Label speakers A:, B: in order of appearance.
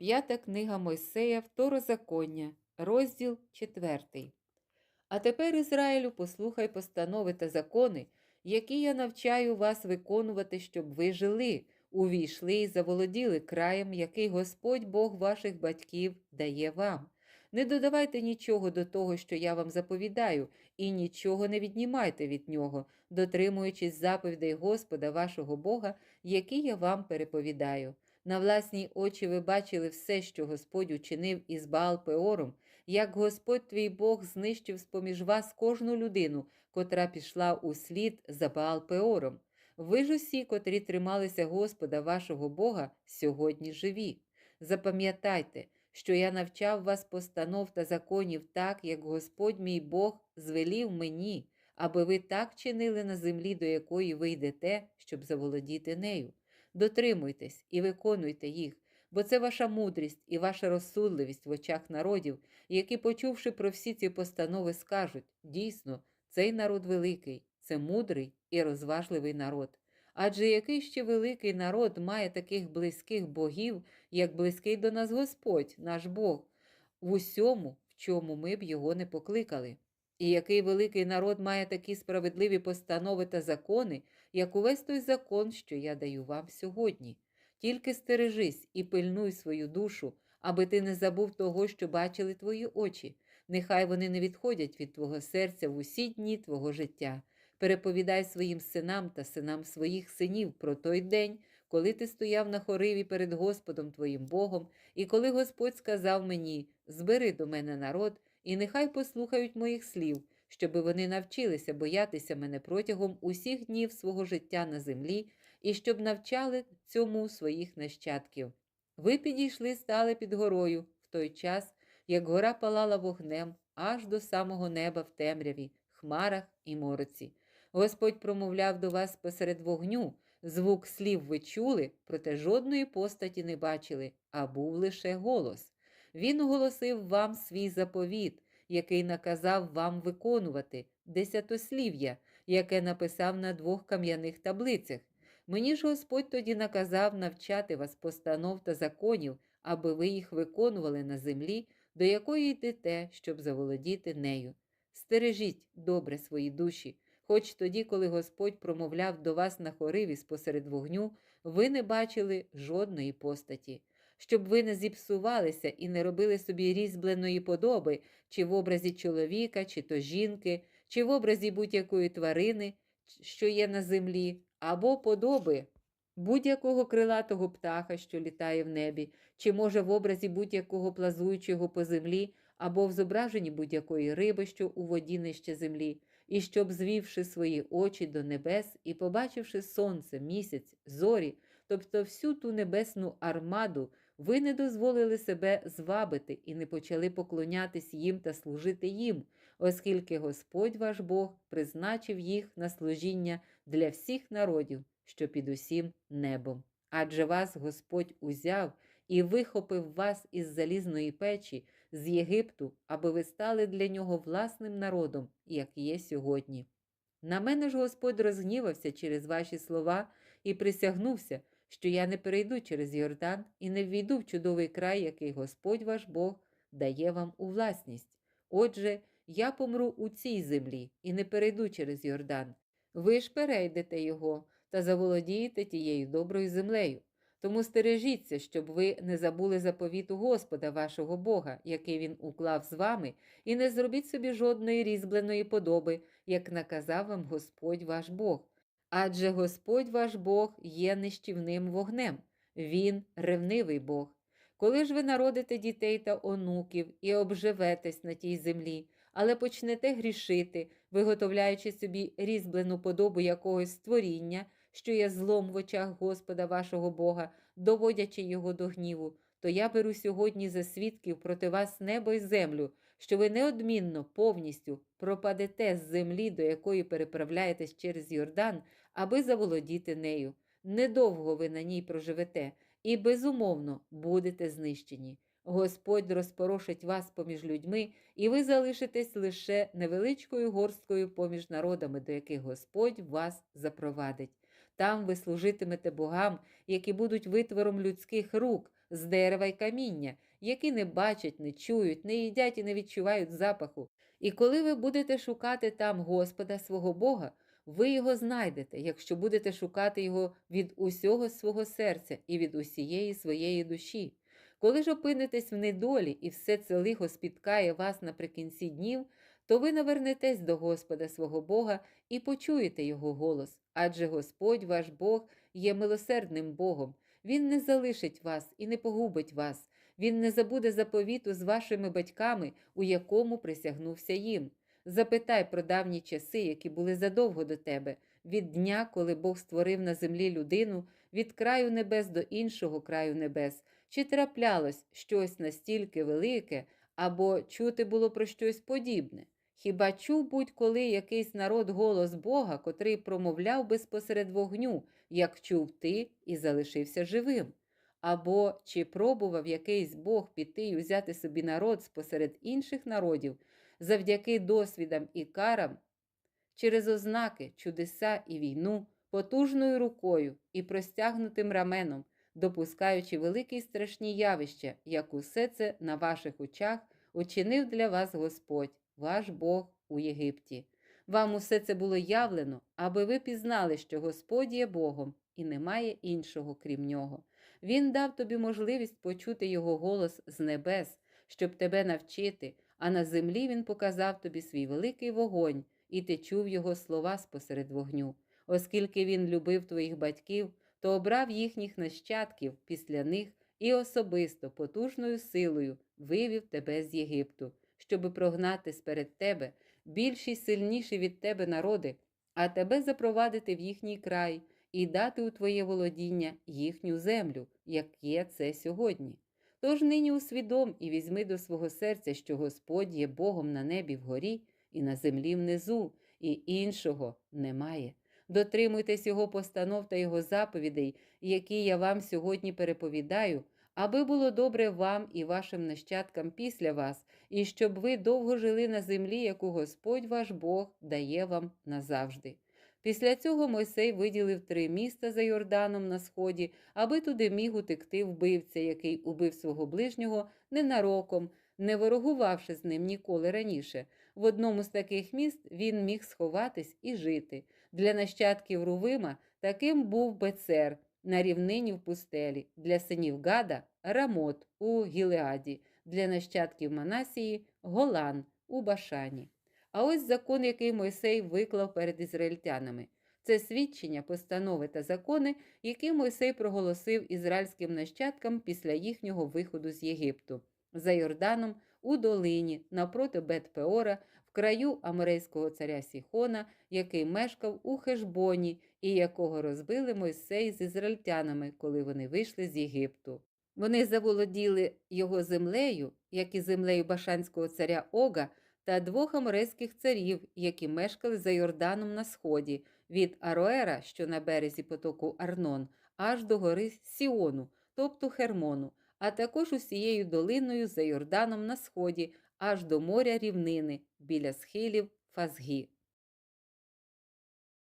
A: П'ята книга Мойсея, Второзаконня, розділ 4. А тепер, Ізраїлю, послухай постанови та закони, які я навчаю вас виконувати, щоб ви жили, увійшли і заволоділи краєм, який Господь Бог ваших батьків дає вам. Не додавайте нічого до того, що я вам заповідаю, і нічого не віднімайте від нього, дотримуючись заповідей Господа вашого Бога, які я вам переповідаю. На власні очі ви бачили все, що Господь учинив із Баал-Пеором, як Господь твій Бог знищив з-поміж вас кожну людину, котра пішла у слід за Баал-Пеором. Ви ж усі, котрі трималися Господа вашого Бога, сьогодні живі. Запам'ятайте, що я навчав вас постанов та законів так, як Господь мій Бог звелів мені, аби ви так чинили на землі, до якої ви йдете, щоб заволодіти нею. Дотримуйтесь і виконуйте їх, бо це ваша мудрість і ваша розсудливість в очах народів, які, почувши про всі ці постанови, скажуть дійсно, цей народ великий, це мудрий і розважливий народ. Адже який ще великий народ має таких близьких богів, як близький до нас Господь, наш Бог, в усьому, в чому ми б його не покликали. І який великий народ має такі справедливі постанови та закони, як увесь той закон, що я даю вам сьогодні. Тільки стережись і пильнуй свою душу, аби ти не забув того, що бачили твої очі. Нехай вони не відходять від твого серця в усі дні твого життя. Переповідай своїм синам та синам своїх синів про той день, коли ти стояв на хориві перед Господом твоїм Богом, і коли Господь сказав мені: Збери до мене народ, і нехай послухають моїх слів, щоби вони навчилися боятися мене протягом усіх днів свого життя на землі, і щоб навчали цьому своїх нащадків. Ви підійшли, стали під горою в той час, як гора палала вогнем аж до самого неба в темряві, хмарах і мороці. Господь промовляв до вас посеред вогню, звук слів ви чули, проте жодної постаті не бачили, а був лише голос. Він оголосив вам свій заповіт, який наказав вам виконувати, десятослів'я, яке написав на двох кам'яних таблицях. Мені ж Господь тоді наказав навчати вас постанов та законів, аби ви їх виконували на землі, до якої йдете, щоб заволодіти нею. Стережіть добре свої душі, хоч тоді, коли Господь промовляв до вас на хориві спосеред вогню, ви не бачили жодної постаті, щоб ви не зіпсувалися і не робили собі різьбленої подоби, чи в образі чоловіка, чи то жінки, чи в образі будь-якої тварини, що є на землі, або подоби будь-якого крилатого птаха, що літає в небі, чи може в образі будь-якого плазуючого по землі, або в зображенні будь-якої риби, що у воді нижче землі, і щоб, звівши свої очі до небес і побачивши сонце, місяць, зорі, тобто всю ту небесну армаду, ви не дозволили себе звабити і не почали поклонятись їм та служити їм, оскільки Господь ваш Бог призначив їх на служіння для всіх народів, що під усім небом. Адже вас Господь узяв і вихопив вас із залізної печі з Єгипту, аби ви стали для нього власним народом, як є сьогодні. На мене ж Господь розгнівався через ваші слова і присягнувся, що я не перейду через Йордан і не ввійду в чудовий край, який Господь ваш Бог дає вам у власність. Отже, я помру у цій землі і не перейду через Йордан. Ви ж перейдете його та заволодієте тією доброю землею. Тому стережіться, щоб ви не забули заповіту Господа вашого Бога, який він уклав з вами, і не зробіть собі жодної різьбленої подоби, як наказав вам Господь ваш Бог. Адже Господь ваш Бог є нищівним вогнем, Він ревнивий Бог. Коли ж ви народите дітей та онуків і обживетесь на тій землі, але почнете грішити, виготовляючи собі різьблену подобу якогось створіння, що є злом в очах Господа вашого Бога, доводячи його до гніву, то я беру сьогодні за свідків проти вас небо й землю, що ви неодмінно повністю пропадете з землі, до якої переправляєтесь через Йордан, аби заволодіти нею. Недовго ви на ній проживете, і безумовно будете знищені. Господь розпорошить вас поміж людьми, і ви залишитесь лише невеличкою горсткою поміж народами, до яких Господь вас запровадить. Там ви служитимете богам, які будуть витвором людських рук, з дерева й каміння, які не бачать, не чують, не їдять і не відчувають запаху. І коли ви будете шукати там Господа свого Бога, ви його знайдете, якщо будете шукати його від усього свого серця і від усієї своєї душі. Коли ж опинитесь в недолі і все це лихо спіткає вас наприкінці днів, то ви навернетесь до Господа свого Бога і почуєте Його голос, адже Господь ваш Бог є милосердним Богом. Він не залишить вас і не погубить вас, Він не забуде заповіту з вашими батьками, у якому присягнувся їм. Запитай про давні часи, які були задовго до тебе, від дня, коли Бог створив на землі людину, від краю небес до іншого краю небес, чи траплялось щось настільки велике, або чути було про щось подібне. Хіба чув будь-коли якийсь народ голос Бога, котрий промовляв би спосеред вогню, як чув ти і залишився живим? Або чи пробував якийсь Бог піти і взяти собі народ спосеред інших народів завдяки досвідам і карам, через ознаки, чудеса і війну, потужною рукою і простягнутим раменом, допускаючи великі й страшні явища, як усе це на ваших очах учинив для вас Господь, ваш Бог у Єгипті. Вам усе це було явлено, аби ви пізнали, що Господь є Богом і немає іншого, крім нього. Він дав тобі можливість почути Його голос з небес, щоб тебе навчити, а на землі Він показав тобі свій великий вогонь, і ти чув Його слова спосеред вогню. Оскільки Він любив твоїх батьків, то обрав їхніх нащадків після них і особисто потужною силою вивів тебе з Єгипту, щоби прогнати сперед тебе більші й сильніші від тебе народи, а тебе запровадити в їхній край і дати у твоє володіння їхню землю, як є це сьогодні. Тож нині усвідом і візьми до свого серця, що Господь є Богом на небі вгорі і на землі внизу, і іншого немає. Дотримуйтесь Його постанов та Його заповідей, які я вам сьогодні переповідаю, аби було добре вам і вашим нащадкам після вас, і щоб ви довго жили на землі, яку Господь ваш Бог дає вам назавжди. Після цього Мойсей виділив три міста за Йорданом на сході, аби туди міг утекти вбивця, який убив свого ближнього ненароком, не ворогувавши з ним ніколи раніше. В одному з таких міст він міг сховатись і жити. Для нащадків Рувима таким був Бецер на рівнині в пустелі, для синів Гада Рамот у Гілеаді, для нащадків Манасії Голан у Башані. А ось закон, який Мойсей виклав перед ізраїльтянами. Це свідчення, постанови та закони, які Мойсей проголосив ізраїльським нащадкам після їхнього виходу з Єгипту, за Йорданом, у долині, напроти Бет-Пеора, в краю аморейського царя Сіхона, який мешкав у Хешбоні і якого розбили Мойсей з ізраїльтянами, коли вони вийшли з Єгипту. Вони заволоділи його землею, як і землею Башанського царя Ога, та двох аморейських царів, які мешкали за Йорданом на сході, від Ароера, що на березі потоку Арнон, аж до гори Сіону, тобто Хермону, а також усією долиною за Йорданом на сході, аж до моря рівнини біля схилів Фазгі.